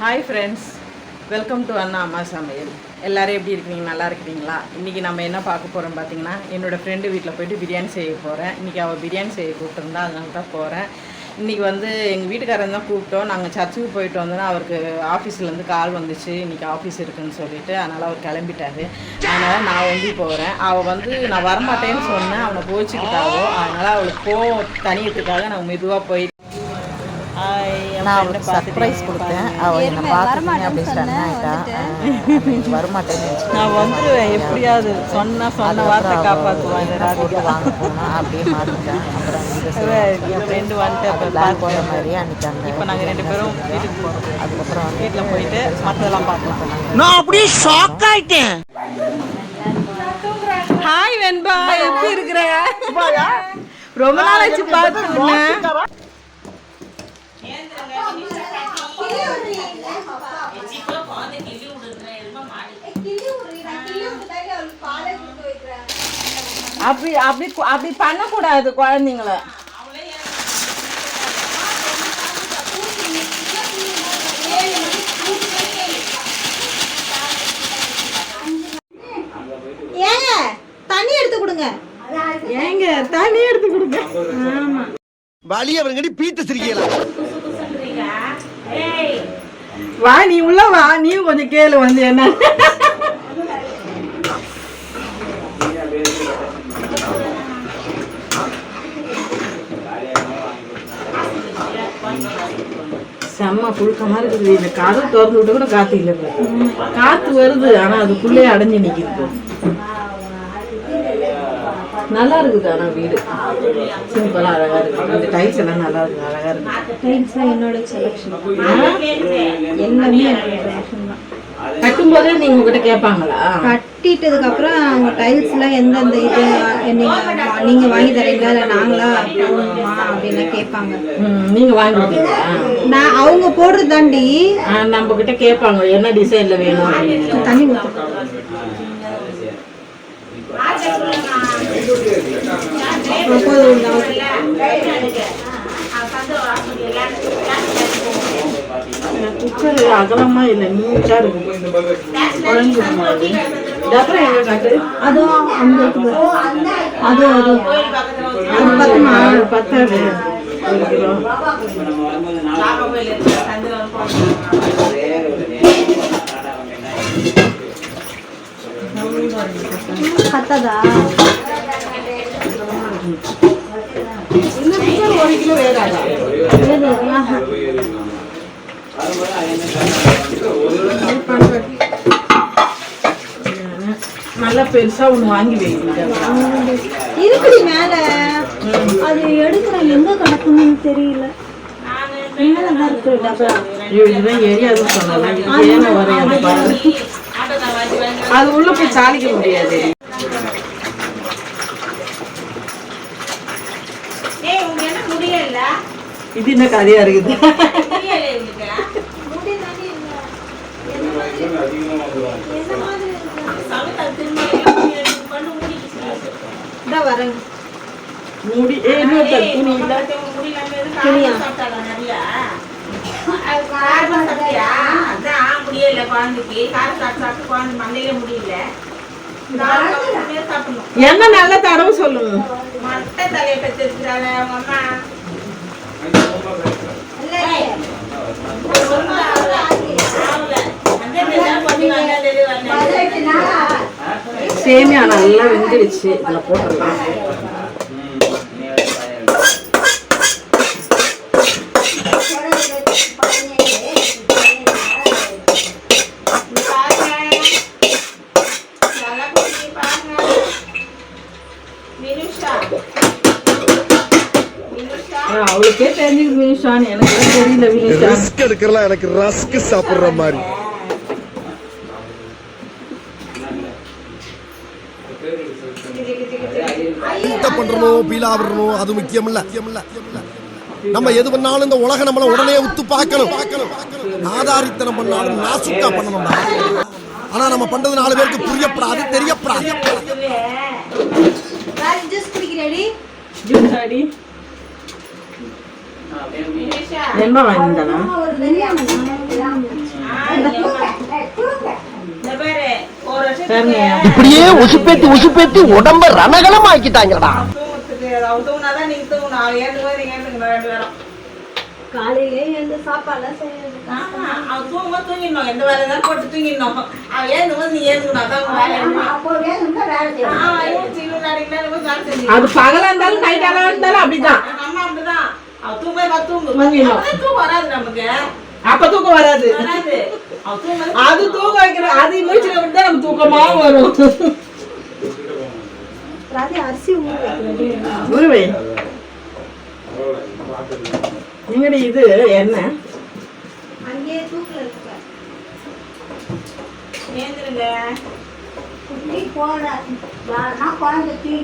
Hi friends welcome to Anna Amma Samayal எல்லோரும் எப்படி இருக்கீங்க? நல்லா இருக்கிறீங்களா? இன்றைக்கி நம்ம என்ன பார்க்க போகிறோம் பார்த்தீங்கன்னா என்னோடய ஃப்ரெண்டு வீட்டில் போயிட்டு பிரியாணி செய்ய போகிறேன் இன்றைக்கி அவள் பிரியாணி செய்ய கூப்பிட்டுருந்தா அதனால தான் போகிறேன் இன்றைக்கி வந்து எங்கள் வீட்டுக்காரன் தான் கூப்பிட்டோம். நாங்கள் சர்ச்சுக்கு போயிட்டு வந்தோன்னா அவருக்கு ஆஃபீஸ்லேருந்து கால் வந்துச்சு. இன்றைக்கி ஆஃபீஸ் இருக்குன்னு சொல்லிட்டு அதனால் அவர் கிளம்பிட்டாரு. அதனால் நான் வந்து போகிறேன் அவள் வந்து நான் வரமாட்டேன்னு சொன்னேன். அவனை போச்சுக்கிட்டாவோ அதனால் அவளுக்கு கோவம் தனியத்துக்காக நாங்கள் மெதுவாக போய் நான் அவளுக்கு சர்ப்ரைஸ் கொடுத்தேன். அவள் என்னை பார்த்துட்டீங்க அப்படி ஸ்டன் ஆகிட்டா வரமாட்டேன்னு நான் வந்துடுவேன் எப்படியாவது சொன்னா சொன்ன வார்த்தை ராதிகா வாங்க போனோம் அப்படியே மாற்றிட்டேன் அப்புறம் ஃப்ரெண்டு வந்துட்டு பிளான் போகிற மாதிரி அன்றைக்கி அந்த இப்போ நாங்கள் ரெண்டு பேரும் வீட்டுக்கு போகிறோம் அதுக்கப்புறம் வீட்டில் போயிட்டு மற்றதெல்லாம் பார்க்கலாம். நான் அப்படியே ஷாக் ஆயிட்டேன். ஹாய் வெண்பா. எப்படி இருக்கிற? ரொம்ப நாள் ஆச்சு பார்த்து அப்படி அப்படி அப்படி பண்ணக்கூடாது குழந்தைங்கள. ஏங்க தண்ணி எடுத்து கொடுங்க. ஏங்க தண்ணி எடுத்து கொடுங்க. ஆமா. வலி அவருங்கடி பீத்த சிரிக்கலாம் வா நீ உள்ள வா நீ கொஞ்சம் கேளு வந்து என்ன. செம்ம புழுக்கமா இருக்குது. இந்த கதவு திறந்து விட்டு கூட காத்து இல்லை. காத்து வருது ஆனா அதுக்குள்ளே அடைஞ்சு நிக்குது. நல்லா இருக்குது ஆனா வீடு. சிம்பிளா அழகா இருக்கு இந்த டைல்ஸ் எல்லாம் நல்லா இருக்கு அழகா இருக்கு டைல்ஸ்லாம் என்னோட செலக்ஷன் எல்லாமே என்னோட செலக்ஷன் தான். கட்டும் போதே நீங்க உங்ககிட்ட கேட்பாங்களா? கட்டிட்டதுக்கு அப்புறம் அவங்க டைல்ஸ்லாம் எந்தெந்த இது நீங்க நீங்க வாங்கி தரீங்களா இல்லை நாங்களா போடணுமா அப்படின்லாம் கேட்பாங்க. ம், நீங்க வாங்கி கொடுத்தீங்களா நான் அவங்க போடுறது தாண்டி. நம்ம கிட்ட கேட்பாங்க என்ன டிசைன்ல வேணும் அப்படின்னு. தண்ணி குக்கர் அகலமா இல்லை நீட்டா இருக்கு. குழஞ்சிருமா அது அப்புறம் எங்க காட்டு அதுவும் அந்த இருக்குது அது அது அது பத்துமா ஆ, பத்தாது ஒரு கிலோ பத்தாதா இந்த குக்கர் ஒரு கிலோ வேகாதா ஏது? ஆஹா. நல்லா பெருசா ஒண்ணு வாங்கி வைங்க. இருக்குடி மேல. அது எடுக்கிறேன் எங்க கிடக்குன்னு தெரியல. மேலதான் இருக்கு. டப்பா ஐயோ இதுதான் எரியாதுன்னு சொன்னாங்க. இது ஏன வரையாது பாரு. அது உள்ள போய் சாலிக்க முடியாது. இது என்ன கதையா இருக்குது? இதா வரேங்க மூடி. ஏ இன்னொருத்தர் துணி. இல்ல. துணியா முடியல குழந்தைக்கு. காரம் சாப்பிட்டு சாப்பிட்டு குழந்தை மண்டையில முடியல. சாப்பிடணும் என்ன நல்ல தடவை சொல்லுங்க மட்டை தலையை பெற்றிருக்கிறாள் அவங்க அம்மா. சேமியா நல்லா வெந்துடுச்சு இதில் போட்டுடலாம் அவளுக்கே தெரிஞ்சுக்கு வினிஷான்னு எனக்கு தெரியல வினிஷா ரிஸ்க் எடுக்கிறலாம் எனக்கு ரஸ்க் சாப்பிடுற மாதிரி. சுத்தம் பண்றணும் பீலா விடணும் அது முக்கியம் இல்ல நம்ம எது பண்ணாலும் இந்த உலகம் நம்மள உடனே உத்து பார்க்கணும். பார்க்கணும் ஆதாரித்தனம் பண்ணாலும் நாசுக்கா பண்ணணும் ஆனா நம்ம பண்றது நாலு பேருக்கு புரியப்படாது தெரியப்படாது. ஜூஸ் இப்படியே உசுப்பேத்தி உசுப்பேத்தி உடம்ப ரணகலம் ஆக்கிட்டாங்கடா காலையிலே எழுந்து சாப்பாடுலாம் செய்யறது. ஆமா அவ தூங்கும்போது தூங்கிடணும். எந்த வேலை தான் போட்டு தூங்கிடணும். அவ ஏந்தும் போது நீ ஏந்துக்கணும் அதான் செய்யணும். அது பகலா இருந்தாலும் நைட்டாலா இருந்தாலும் அப்படிதான். அம்மா அப்படிதான். அவ தூங்கும்போது பார்த்து தூங்கு. தூக்கம் வராது நமக்கு. அப்ப தூக்கம் வராது. அது தூக்க வைக்கிற அது மூச்சுல விட்டு நமக்கு தூக்கமா வரும். ராதி அரிசி குருவே எங்கடி இது? என்ன? அங்கேயே தூக்கில் இருக்க. ஏந்துருங்க. குட்டி போடாது யாருன்னா குழந்தை தூக்கி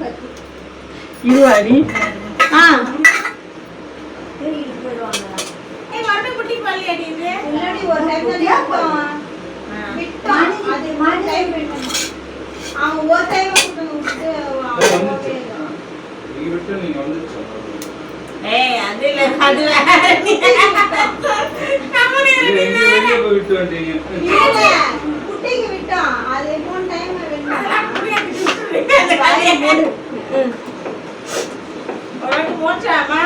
கத்து இதுவாடி ஆ. முன்னாடி ஒரு டைம் விட்டோம் விட்டோம் அது மாதிரி டைம் அவன் ஒரு டைம் விட்டு அவன் போகவே இல்லை. நீங்க விட்டு நீங்க வந்து ஏய் அது இல்ல அது வேற நீ நம்மளே இது எங்க வெளியே போய் விட்டு வந்துட்டீங்க இல்ல, குட்டிக்கு விட்டோம் அது மூணு டைம் உனக்கு மூச்சாமா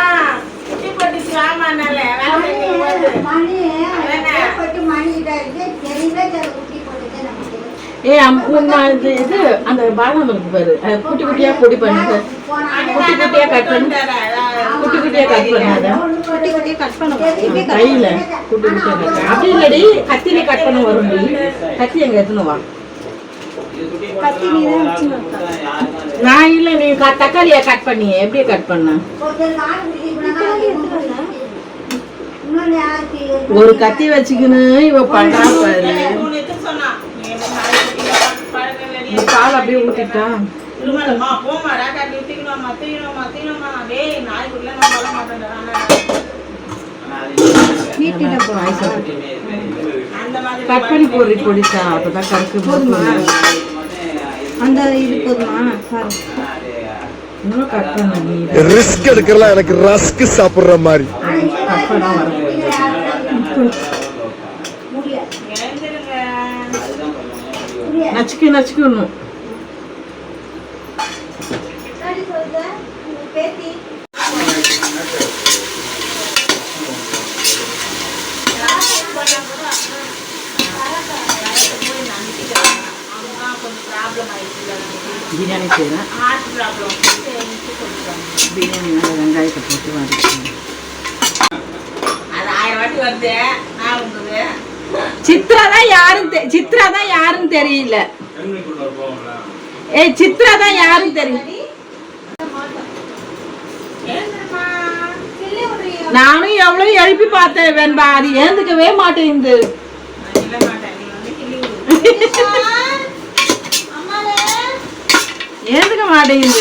குட்டி போட்டுச்சு ஆமானால வேலை செய்யும் போது மணி அதானே? ஏற்பட்டு மணி இதாயிடுச்சு தெரியவே தெரியல குட்டி போட்டது நமக்கு ஏ அம்மா இது இது அந்த பாதாம் இருக்கு பாரு. குட்டி குட்டியா பொடி பண்ணிட்டு குட்டி குட்டியா கட் பண்ணி. குட்டி குட்டியா கட் பண்ணாத குட்டி குட்டி கட் பண்ண. கையில குட்டி குட்டியா கட் அப்படி இல்லடி கத்தியில கட் பண்ண வரும் கத்தி எங்க எத்தனை வா. நான் இல்ல நீ க- தக்காளியை கட் பண்ணி எப்படி கட் பண்ண? ஒரு கத்தி வச்சுக்கின்னு இவ பண்றா பாரு மூணு எத்து சொன்னா நீ என்ன நாளைக்கு குட்டியை பழக்க இந்த வெளியே பால் அப்படியே ஊத்திட்டா திருமணமா போமா ராக்காட்டி டேய் நாய்க்குள்ள நான் சொல்ல மாட்டேன் அந்த மாதிரி கட் பண்ணி போடுறி பொடிச்சா அப்பதான் கருக்கு போதுமா? அந்த இது போதுமா? பாரு இன்னும் கட் பண்ண நீ. ரிஸ்க் எடுக்கிறலாம் எனக்கு ரஸ்க் சாப்பிடுற மாதிரி. கட் பண்ண வர எழுந்திருங்க நச்சுக்கு நச்சுக்கணும் பிரியாணி செய்யறேன் பிரியாணி நல்லா வெங்காயத்தை போட்டு வதக்கணும் அது ஆயிரம் வாட்டி வருது நான் உங்களுக்கு சித்ரா தான் யாரும் சித்ரா தான் யாருன்னு தெரியல. ஏய் சித்ரா தான் யாரும் தெரியல நானும் எவ்வளவு எழுப்பி பார்த்தேன் வேண்பா. அது ஏந்துக்கவே மாட்டேங்குது. ஏந்துக்க மாட்டேங்குது.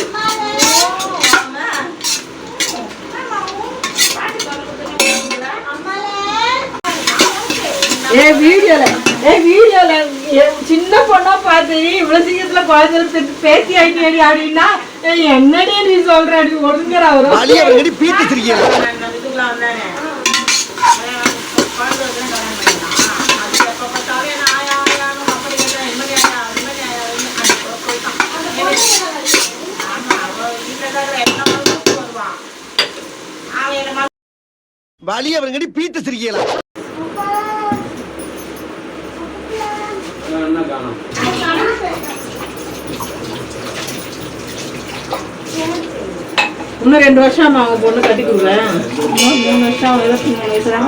ஏ வீடியோல ஏ வீடியோல சின்ன பொண்ணா பார்த்து இவ்வளவு சீக்கிரத்துல குழந்தை பேசி ஆயிட்டேடி அப்படின்னா ஏய், என்னடி நீ சொல்ற அப்படி ஒழுங்குற அவரும் வழி அவங்கடி பீத்து திரிக்கிறேன் நான் இதுக்குள்ள பீத்து திரிக்கலாம் என்ன காணும் இன்னும் ரெண்டு வருஷம் அவங்க பொண்ணு கட்டி கொடுக்குறேன் இன்னும் மூணு வருஷம் இருபத்தி மூணு வயசு தான்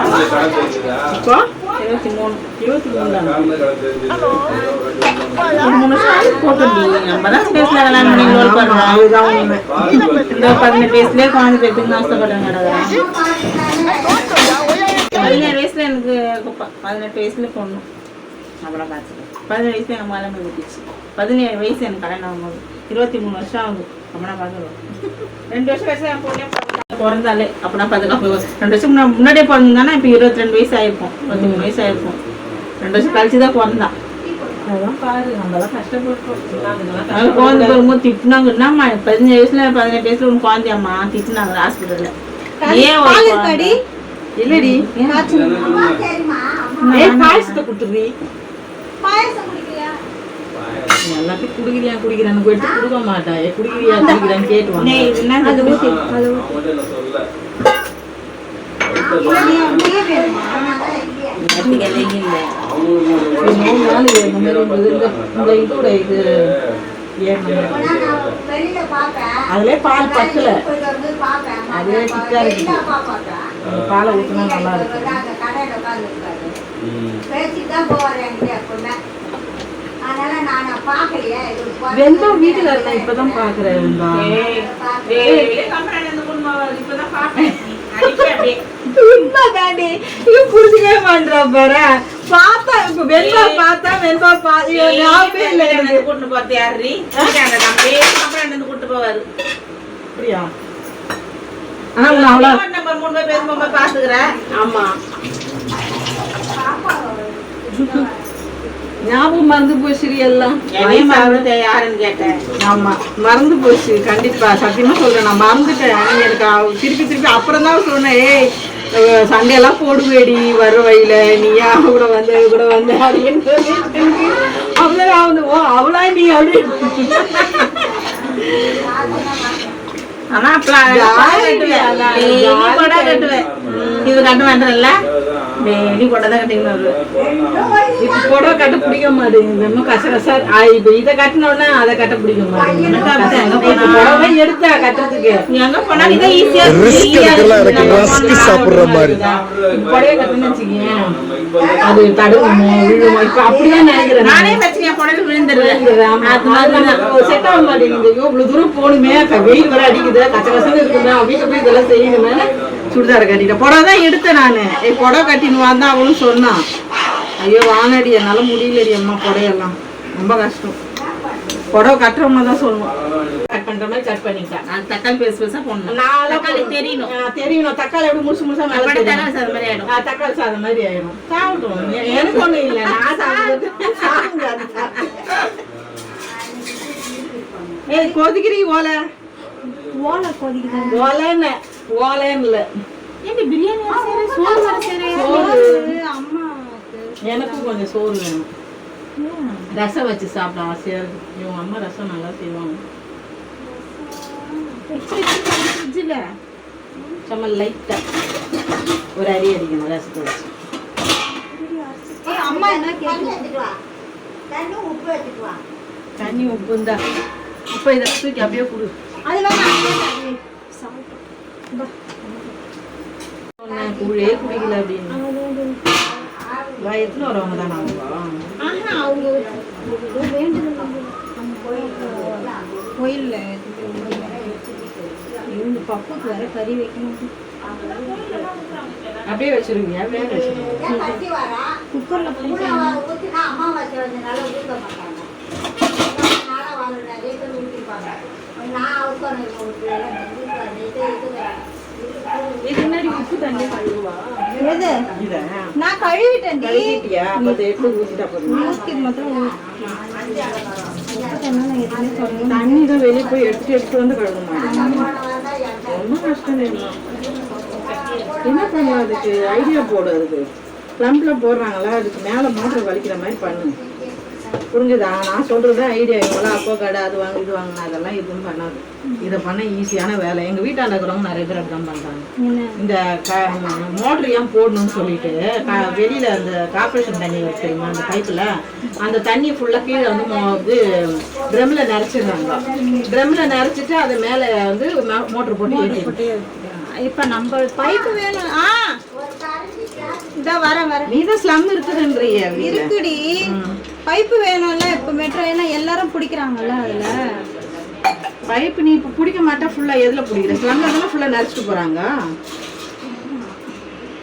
இப்போ இருபத்தி மூணு இருபத்தி மூணு தான் மூணு வருஷம் போட்டு நம்ம தான் ஸ்பேஸ்ல கல்யாணம் பண்ணி லோல் பண்றோம் அதுதான் உண்மை இந்த பதினெட்டு வயசுலேயே குழந்தை பேசுன்னு ஆசைப்பட்டேன் கிடக்குறேன் பதினேழு வயசுல எனக்கு பதினெட்டு வயசுல பொண்ணு அப்புறம் பார்த்துக்கலாம் பதினேழு வயசுல எனக்கு மேலே ஊட்டிச்சு பதினேழு வயசு எனக்கு கல்யாணம் ஆகும்போது. இருபத்தி மூணு வருஷம் ஆகுது. அப்படின்னா பார்த்துருவோம் ரெண்டு வருஷம் வயசுல என் பொண்ணே பிறந்தா- பிறந்தாலே அப்படின்னா பார்த்துக்கலாம். ரெண்டு வருஷம் முன்னா- முன்னாடியே பிறந்தானா இப்போ இருபத்தி ரெண்டு வயசு ஆயிருக்கும். இருபத்தி மூணு வயசு ஆயிருக்கும். ரெண்டு வருஷம் கழிச்சு தான் பிறந்தான் குழந்தை திட்டினாங்க. என்னம்மா பதினஞ்சு வயசுல பதினெட்டு வயசுல உன் குழந்தையம்மா? திட்டினாங்க ஹாஸ்பிட்டல்ல ஏன்? இல்லடி. கொடுத்துருவி நீ எல்லாத்தையும் குடிக்கிறியா குடிக்கிறான்னு போயிட்டு கொடுக்க மாட்டா. ஏ, குடிக்கிறியா குடிக்கிறான்னு கேட்டு வாங்க. டேய், இது என்ன அது ஊத்தி அது ஊத்தி. அவன்கிட்ட நான் சொல்ல நீ வேணுமா? கட்டிக்கலையும் இல்லை. அவங்களுக்கு இது மூணு நாள் இந்த மாதிரி இருந்தது. இந்த- இந்த இதோட இது ஏறணும். இப்ப நான் வெளியில பார்ப்பேன் அதுலயே பால் பத்தல. அதுவே திக்கா அந்த பாலை ஊற்றினா நல்லா இருக்கும். பேசிட்டு தான் போவார் என்கிட்ட எப்பவுமே. அதனால நான் பார்க்கலையே இது வெந்தம் வீட்டுல இருந்தேன் இப்பதான் பாக்குறேன் வெந்தா. இப்பதான் அப்படியே உண்மைதாண்டி. இவன் புரிஞ்சுக்கவே மாட்றான் பாரு. பார்த்தா இப்ப வெண்பா பார்த்தா வெண்பா பா- ஐயோ, ஞாபகமே இல்லை எனக்கு. கூட்டு போறது யாரு அந்த தம்பி அப்புறம் இருந்து கூட்டு போவாரு. அப்படியா? ஆனா உன்னை அவ்வளோ ஃபோன் நம்பர் மூணு பேர் பேசும்போது பாத்துக்கிறேன் ஆமா. ஞாபகம் மறந்து போச்சு எல்லாம். யாருன்னு கேட்டேன். ஆமா மறந்து போச்சு கண்டிப்பா. சத்தியமா சொல்றேன் நான் மறந்துட்டேன். எனக்கு திருப்பி திருப்பி அப்புறம் தான் சொன்னேன் ஏய் சண்டையெல்லாம் போடுவேடி வர வழியில. நீயா கூட வந்து கூட வந்து அப்படின்னு அவ்வளோ வந்து ஓ அவளா நீ? அப்படின்னு. ஆனா கட்டுவேன். இது கட்ட வேண்டாம்ல கொடை தான் கட்டிக்கணும் வருவேன் இப்ப புடவை கட்ட பிடிக்க மாட்டேங்குது. ரொம்ப கச கசா ஆ, இப்ப இதை கட்டினோடனே அதை கட்ட பிடிக்க மாட்டேங்குது. எங்க புடவை எடுத்தா கட்டுறதுக்கு. நீ அங்க போனா ஈஸியா சாப்பிடுற மாதிரி. புடவை கட்டணும்னு வச்சுக்கேன் அது தடுக்குமோ விழுமோ? இப்ப அப்படிதான் நினைக்கிறேன் நானே பிரச்சனையா புடவை அது மாதிரி செட் ஆக மாட்டேங்குது. இவ்வளவு தூரம் போகணுமே. வெயில் வர அடிக்குது. கச்ச கசன்னு இருக்குதா வீட்டுல போய் இதெல்லாம் செய்யணுமே. சுடிதார் கட்டிட்டேன். புடவை தான் எடுத்தேன் நானு. ஏய் புடவை கட்டின்னு வந்தா அவளும் சொன்னான் ஐயோ வாங்கடி என்னால முடியலடி அம்மா புடவையெல்லாம். ரொம்ப கஷ்டம். புடவை கட்டுறவங்க தான் சொல்லணும் கட் பண்ற மாதிரி கட் பண்ணிட்டேன். நான் தக்காளி பெருசு பெருசா போடணும். நாளா தக்காளி தெரியணும். ஆ, தெரியணும். தக்காளி எப்படி முழுசு முழுசா மேல. தக்காளி சாதம் மாதிரி ஆயிடும். தக்காளி சாதம் மாதிரி ஆயிடும். சாப்பிட்டோம் எ- எனக்கு ஒண்ணும் இல்லை. நான் சாப்பிட்டு. ஏய் கொதிக்கிறீ ஓலை ஓலை கொதிக்குது. ஓலைன்னு. ஓலைன்னு இல்லை எனக்கும் கொஞ்சம் சோறு வேணும். ரசம் வச்சு சாப்பிட ஆசையா இருக்கு இவங்க அம்மா ரசம் நல்லா செய்வாங்க. சும்மா லைட்டா ஒரு அடி அடிக்கணும் ரசத்தை வச்சு. அம்மா என்ன தண்ணி உப்பு எடுத்துட்டு வா. தண்ணி உப்பு இருந்தா இப்போ இதை தூக்கி அப்படியே கொடு. அது சாப்பிட்டு சொன்னேன் கூழே குடிக்கல அப்படின்னு வா, எத்தனை வரவங்க தான் அவங்க அவங்க வேண்டுதல் பப்புக்கு வேற கறி வைக்கணும் அப்படியே வச்சிருவீங்க வேக வச்சிருவீங்க போட்டு இது முன்னாடி உப்பு தண்ணி கழுவா எது இதை நான் கழுவிட்டேன் கழுவிட்டியா அப்போ அதை எப்படி ஊற்றிட்டா போதும்? ஊற்றி மட்டும் எதுவுமே சொல்லணும் தண்ணி தான் வெளியே போய் எடுத்து எடுத்து வந்து கழுவணும் ரொம்ப கஷ்டம் என்ன பண்ணுவோம் அதுக்கு? ஐடியா போடு அதுக்கு. ப்ளம்ப்ல போடுறாங்களா? அதுக்கு மேலே மோட்டர் வலிக்கிற மாதிரி பண்ணு. புரிஞ்சுதா? நான் சொல்றது ஐடியா இவங்களாம் அப்போ கடை அது வாங்க இது வாங்கினா அதெல்லாம் எதுவும் பண்ணாது. இதை பண்ண ஈஸியான வேலை. எங்கள் வீட்டாண்ட இருக்கிறவங்க நிறைய பேர் அப்படிதான் பண்ணுறாங்க இந்த க மோட்ரு ஏன் போடணும்னு சொல்லிட்டு க வெளியில் அந்த கார்பரேஷன் தண்ணி தெரியுமா? அந்த பைப்பில் அந்த தண்ணி ஃபுல்லாக கீழே வந்து இது ட்ரம்மில் நிறச்சிடுறாங்க ட்ரம்மில் நிறச்சிட்டு அது மேலே வந்து மோட்ரு போட்டு ஏற்றி இப்ப நம்ம பைப்பு வேணும். ஆ. இதா வரேன் வரேன். நீ தான் ஸ்லம் இருக்குதுன்றிய. இருக்குடி. பைப்பு வேணும்ல இப்ப மெட்ரோ ஏன்னா எல்லாரும் பிடிக்கிறாங்கல்ல அதுல. பைப்பு நீ இப்போ பிடிக்க மாட்டா ஃபுல்லாக எதில் பிடிக்கிற? ஸ்லம்மில் தானே ஃபுல்லாக நிறச்சிட்டு போகிறாங்க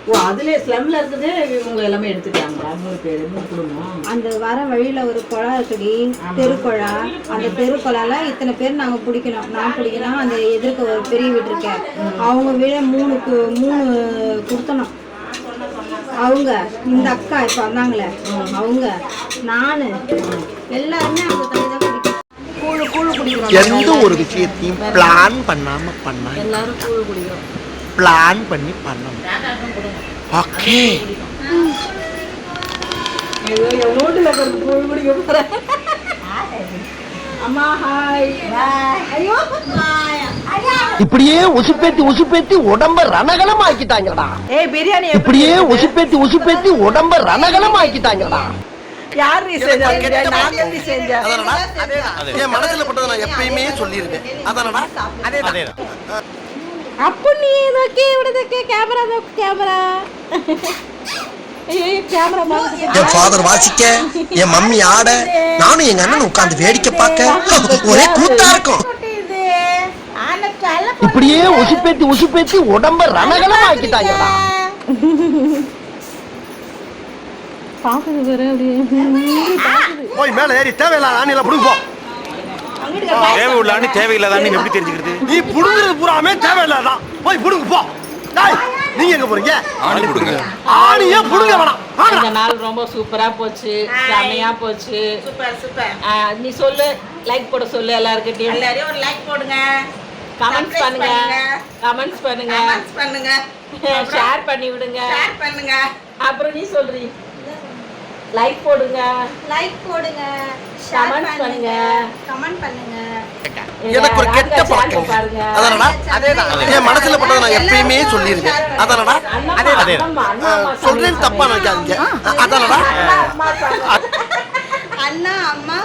ஓ அதுல ஸ்லம்ல இருக்குது இவங்க எல்லாமே எடுத்துட்டாங்களா மூணு பேர் மூணு குடும்பம். அந்த வர வழியில ஒரு குழா இருக்குடி தெருக்குழா. அந்த தெருக்குழால இத்தனை பேர் நாங்க பிடிக்கணும். நான் பிடிக்கணும் அந்த எதிர்க்க ஒரு பெரிய வீடு இருக்கேன் அவங்க வீட மூணு மூணு கொடுத்தணும். அவங்க இந்த அக்கா இப்ப வந்தாங்களே அவங்க நானு எல்லாருமே அந்த தண்ணி தான் குடிக்கணும் கூழு கூழு குடிக்கிறோம். எந்த ஒரு விஷயத்தையும் பிளான் பண்ணாம பண்ண எல்லாரும் கூழு குடிக்கிறோம். பிளான் பண்ணி பண்ணணும். ஓகே என் நோட்டில் இருக்கிறது கூழ் குடிக்க போகிறேன் இப்படியே உசுப்பேத்தி உசுப்பேத்தி உடம்ப ரணகலம் ஆக்கிட்டாங்கடா ஏ பிரியாணி இப்படியே உசுப்பேத்தி உசுப்பேத்தி உடம்ப ரணகலம் ஆக்கிட்டாங்கடா யார் நீ செஞ்சா நான் எப்பயுமே அப்போ நீ கேமரா கேமரா என் ஃபாதர் வாசிக்க என் மம்மி ஆட நானும் எங்க அண்ணன் உட்கார்ந்து வேடிக்கை பார்க்க. ஒரே கூத்தா இருக்கும். இப்படியே உசுப்பேத்தி உசுப்பேத்தி உடம்ப ரணகலம் ஆக்கிட்டாங்கடா பாக்குது வேற அப்படியே. போய் மேல ஏறி தேவையில்லாத ஆணில புடுங்க தேவை உள்ளான்னு தேவையில்லாதான்னு நீங்க எப்படி தெரிஞ்சுக்கிறது? நீ புடுங்குறது பூராமே தேவையில்லாதான் போய் புடுங்க போ. நீங்க எங்க போறீங்க? ஆணி கொடுங்க ஆணியே புடுங்க வேணாம். இந்த நாள் ரொம்ப சூப்பரா போச்சு. செமையா போச்சு. Super super. ஆ, நீ சொல்லு. லைக் போட சொல்லு எல்லாருக்கிட்டையும் எல்லாரையும் ஒரு லைக் போடுங்க. கமெண்ட்ஸ் பண்ணுங்க. கமெண்ட்ஸ் பண்ணுங்க. கமெண்ட்ஸ் பண்ணுங்க. ஷேர் பண்ணி விடுங்க. ஷேர் பண்ணுங்க. அப்புறம் நீ சொல்றீ லைக் போடுங்க. லைக் போடுங்க. Comment பண்ணுங்க. கமெண்ட் பண்ணுங்க எனக்கு ஒரு கெட்ட பழக்கம். அதானடா என் மனசுல பட்டதை நான் எப்பயுமே சொல்லியிருக்கேன். அதானடா அதேதான். அண்ணா, அம்மா சொல்றேன் தப்பா நினைக்காதீங்க. அதானடா அண்ணா, அம்மா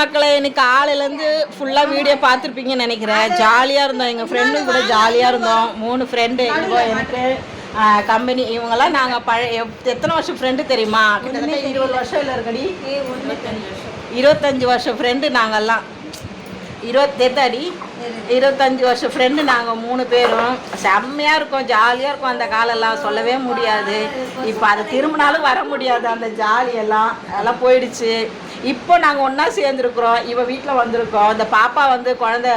மக்களே இன்னைக்கு காலையிலேருந்து ஃபுல்லாக வீடியோ பார்த்துருப்பீங்கன்னு நினைக்கிறேன். ஜாலியாக இருந்தோம். எங்கள் ஃப்ரெண்டும் கூட ஜாலியாக இருந்தோம். மூணு ஃப்ரெண்டு எங்கள் எனக்கு கம்பெனி இவங்கெல்லாம் நாங்கள் பழைய எத்தனை வருஷம் ஃப்ரெண்டு தெரியுமா? கிட்டத்தட்ட இருபது வருஷம் இல்லை இருக்கடி? இருபத்தஞ்சி வருஷம் ஃப்ரெண்டு இருபத்தெட்டு அடி இருபத்தஞ்சி வருஷம் ஃப்ரெண்டு நாங்கள் மூணு பேரும். செம்மையாக இருக்கோம் ஜாலியாக இருக்கும் அந்த காலெல்லாம். சொல்லவே முடியாது. இப்போ அது திரும்பினாலும் வர முடியாது அந்த ஜாலியெல்லாம் அதெல்லாம் போயிடுச்சு. இப்போ நாங்கள் ஒன்றா சேர்ந்துருக்குறோம். இவள் வீட்டில் வந்திருக்கோம். இந்த பாப்பா வந்து குழந்த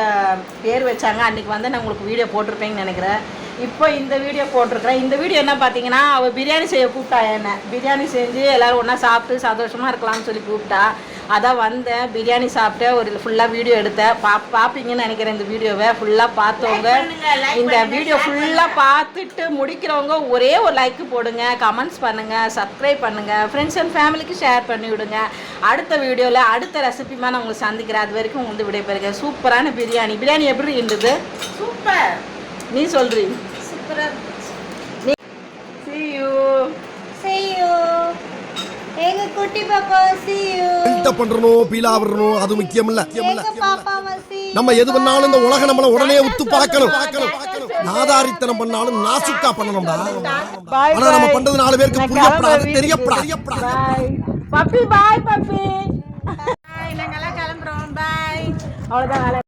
பேர் வச்சாங்க. அன்றைக்கி வந்து நான் உங்களுக்கு வீடியோ போட்டிருப்பேன்னு நினைக்கிறேன். இப்போ இந்த வீடியோ போட்டிருக்கிறேன். இந்த வீடியோ என்ன பார்த்தீங்கன்னா அவள் பிரியாணி செய்ய கூப்பிட்டா என்ன? பிரியாணி செஞ்சு எல்லோரும் ஒன்றா சாப்பிட்டு சந்தோஷமாக இருக்கலாம்னு சொல்லி கூப்பிட்டா. அதான் வந்தேன் பிரியாணி சாப்பிட்டு ஒரு ஃபுல்லாக வீடியோ எடுத்தேன் பா பார்ப்பீங்கன்னு நினைக்கிறேன் இந்த வீடியோவை. ஃபுல்லாக பார்த்தவங்க இந்த வீடியோ ஃபுல்லாக பார்த்துட்டு முடிக்கிறவங்க ஒரே ஒரு லைக் போடுங்க கமெண்ட்ஸ் பண்ணுங்கள் சப்ஸ்கிரைப் பண்ணுங்கள் ஃப்ரெண்ட்ஸ் அண்ட் ஃபேமிலிக்கு ஷேர் பண்ணி விடுங்க. அடுத்த வீடியோவில் அடுத்த ரெசிபிமா நான் உங்களை சந்திக்கிறேன். அது வரைக்கும் வந்து விடைபெறுங்க. சூப்பரான பிரியாணி. பிரியாணி எப்படி இருந்தது? சூப்பர். நீ சொல்றீ. சூப்பரா எங்க குட்டி பாப்பா see you. பில்டப் பண்றணும் பீலா விடணும் அது முக்கியம் இல்ல நம்ம எது பண்ணாலும் இந்த உலகம் நம்மள உடனே உத்து பார்க்கணும். நாதாரித்தனம் பண்ணாலும் நாசுக்கா பண்ணணும்டா. ஆனா நம்ம. பண்றது நாலு பேருக்கு புரியப்படாது தெரியப்படாது. Puppy bye puppy. நாங்கெல்லாம் கிளம்புறோம். பாய். அவ்வளோதான் வேலை